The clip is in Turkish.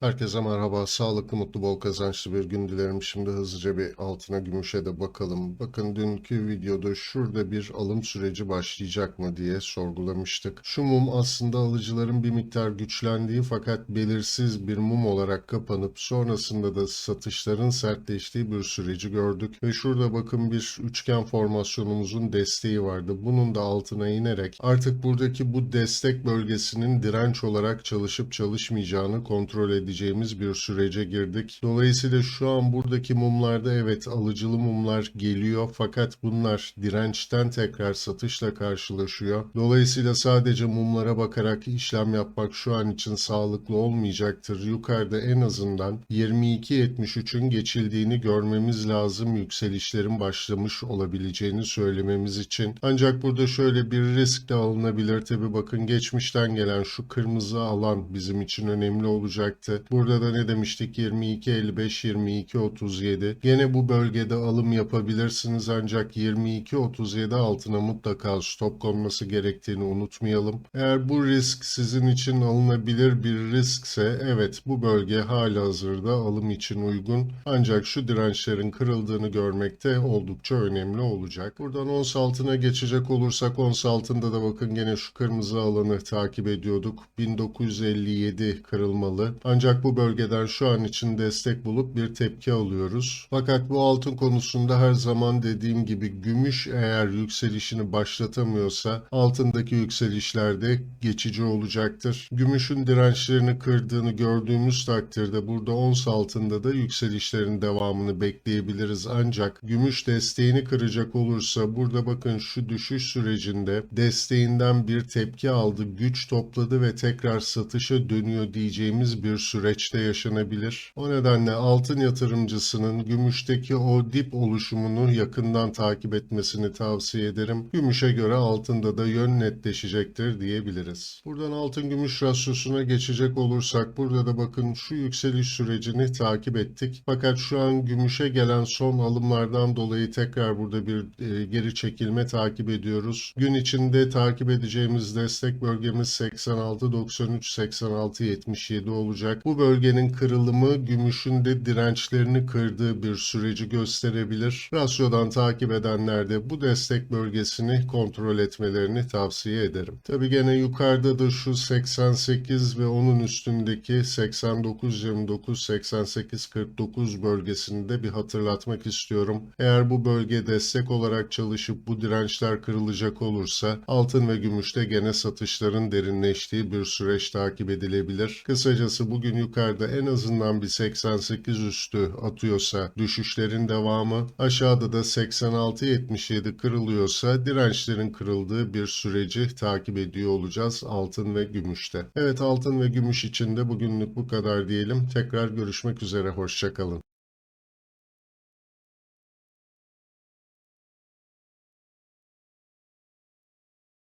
Herkese merhaba. Sağlıklı, mutlu, bol kazançlı bir gün dilerim. Şimdi hızlıca bir altına, gümüşe de bakalım. Bakın dünkü videoda şurada bir alım süreci başlayacak mı diye sorgulamıştık. Şu mum aslında alıcıların bir miktar güçlendiği fakat belirsiz bir mum olarak kapanıp sonrasında da satışların sertleştiği bir süreci gördük. Ve şurada bakın bir üçgen formasyonumuzun desteği vardı. Bunun da altına inerek artık buradaki bu destek bölgesinin direnç olarak çalışıp çalışmayacağını kontrol edeceğimiz bir sürece girdik. Dolayısıyla şu an buradaki mumlarda evet alıcılı mumlar geliyor fakat bunlar dirençten tekrar satışla karşılaşıyor. Dolayısıyla sadece mumlara bakarak işlem yapmak şu an için sağlıklı olmayacaktır. Yukarıda en azından 22.73'ün geçildiğini görmemiz lazım yükselişlerin başlamış olabileceğini söylememiz için. Ancak burada şöyle bir risk de alınabilir. Tabi bakın geçmişten gelen şu kırmızı alan bizim için önemli olacaktı. Burada da ne demiştik? 22.55, 22.37. Gene bu bölgede alım yapabilirsiniz ancak 22.37 altına mutlaka stop konması gerektiğini unutmayalım. Eğer bu risk sizin için alınabilir bir riskse evet bu bölge hala hazırda alım için uygun. Ancak şu dirençlerin kırıldığını görmekte oldukça önemli olacak. Buradan ons altına geçecek olursak ons altında da bakın gene şu kırmızı alanı takip ediyorduk. 1957 kırılmalı. Ancak bu bölgeden şu an için destek bulup bir tepki alıyoruz. Fakat bu altın konusunda her zaman dediğim gibi gümüş eğer yükselişini başlatamıyorsa altındaki yükselişlerde geçici olacaktır. Gümüşün dirençlerini kırdığını gördüğümüz takdirde burada ons altında da yükselişlerin devamını bekleyebiliriz. Ancak gümüş desteğini kıracak olursa burada bakın şu düşüş sürecinde desteğinden bir tepki aldı, güç topladı ve tekrar satışa dönüyor diyeceğimiz bir süreçte yaşanabilir. O nedenle altın yatırımcısının gümüşteki o dip oluşumunu yakından takip etmesini tavsiye ederim. Gümüşe göre altında da yön netleşecektir diyebiliriz. Buradan altın gümüş rasyosuna geçecek olursak burada da bakın şu yükseliş sürecini takip ettik. Fakat şu an gümüşe gelen son alımlardan dolayı tekrar burada bir e, geri çekilme takip ediyoruz. Gün içinde takip edeceğimiz destek bölgemiz 86 93 86 77 olacak. Bu bölgenin kırılımı gümüşün de dirençlerini kırdığı bir süreci gösterebilir. Rasyodan takip edenler de bu destek bölgesini kontrol etmelerini tavsiye ederim. Tabi gene yukarıda da şu 88 ve onun üstündeki 89 29 88 49 bölgesini de bir hatırlatmak istiyorum. Eğer bu bölge destek olarak çalışıp bu dirençler kırılacak olursa altın ve gümüşte gene satışların derinleştiği bir süreç takip edilebilir. Kısacası bugün yukarıda en azından bir 88 üstü atıyorsa düşüşlerin devamı, aşağıda da 86-77 kırılıyorsa dirençlerin kırıldığı bir süreci takip ediyor olacağız altın ve gümüşte. Evet altın ve gümüş için de bugünlük bu kadar diyelim. Tekrar görüşmek üzere, hoşçakalın.